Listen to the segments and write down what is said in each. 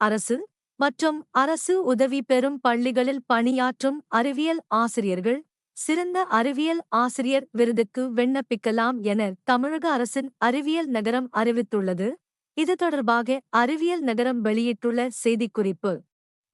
அரசு மற்றும் அரசு உதவி பெறும் பள்ளிகளில் பணியாற்றும் அறிவியல் ஆசிரியர்கள் சிறந்த அறிவியல் ஆசிரியர் விருதுக்கு விண்ணப்பிக்கலாம் என தமிழக அரசின் அறிவியல் நகரம் அறிவித்துள்ளது. இது தொடர்பாக அறிவியல் நகரம் வெளியிட்டுள்ள செய்திக்குறிப்பு.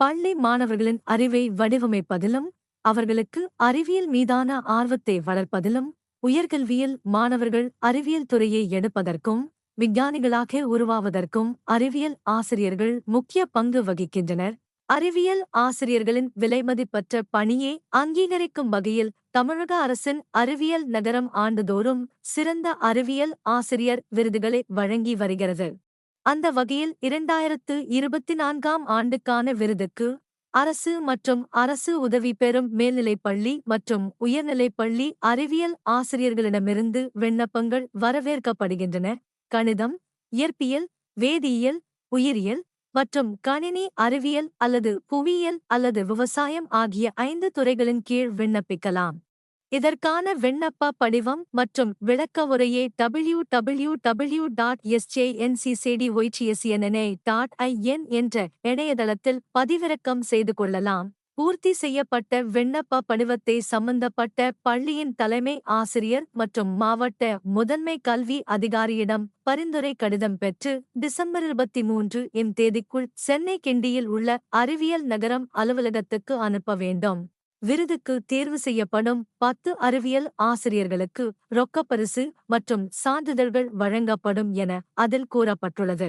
பள்ளி மாணவர்களின் அறிவை வடிவமைப்பதிலும் அவர்களுக்கு அறிவியல் மீதான ஆர்வத்தை வளர்ப்பதிலும் உயர்கல்வியில் மாணவர்கள் அறிவியல் துறையை எடுப்பதற்கும் விஞ்ஞானிகளாக உருவாவதற்கும் அறிவியல் ஆசிரியர்கள் முக்கிய பங்கு வகிக்கின்றனர். அறிவியல் ஆசிரியர்களின் விலைமதிப்பற்ற பணியை அங்கீகரிக்கும் வகையில் தமிழக அரசின் அறிவியல் நகரம் ஆண்டுதோறும் சிறந்த அறிவியல் ஆசிரியர் விருதுகளை வழங்கி வருகிறது. அந்த வகையில் இரண்டாயிரத்து இருபத்தி நான்காம் ஆண்டுக்கான விருதுக்கு அரசு மற்றும் அரசு உதவி பெறும் மேல்நிலைப்பள்ளி மற்றும் உயர்நிலைப்பள்ளி அறிவியல் ஆசிரியர்களிடமிருந்து விண்ணப்பங்கள் வரவேற்கப்படுகின்றன. கணிதம் இயற்பியல் வேதியியல் உயிரியல் மற்றும் கணினி அறிவியல் அல்லது புவியியல் அல்லது விவசாயம் ஆகிய ஐந்து துறைகளின் கீழ் விண்ணப்பிக்கலாம். இதற்கான விண்ணப்ப படிவம் மற்றும் விளக்க உரையை W W W dot SJNCCT YTSNNA dot IN என்ற இணையதளத்தில் பதிவிறக்கம் செய்து கொள்ளலாம். பூர்த்தி செய்யப்பட்ட விண்ணப்ப படிவத்தை சம்பந்தப்பட்ட பள்ளியின் தலைமை ஆசிரியர் மற்றும் மாவட்ட முதன்மை கல்வி அதிகாரியிடம் பரிந்துரை கடிதம் பெற்று டிசம்பர் இருபத்தி மூன்று இம் தேதிக்குள் சென்னை கிண்டியில் உள்ள அறிவியல் நகரம் அலுவலகத்துக்கு அனுப்ப வேண்டும். விருதுக்கு தேர்வு செய்யப்படும் பத்து அறிவியல் ஆசிரியர்களுக்கு ரொக்கப்பரிசு மற்றும் சான்றிதழ்கள் வழங்கப்படும் என அதில் கூறப்பட்டுள்ளது.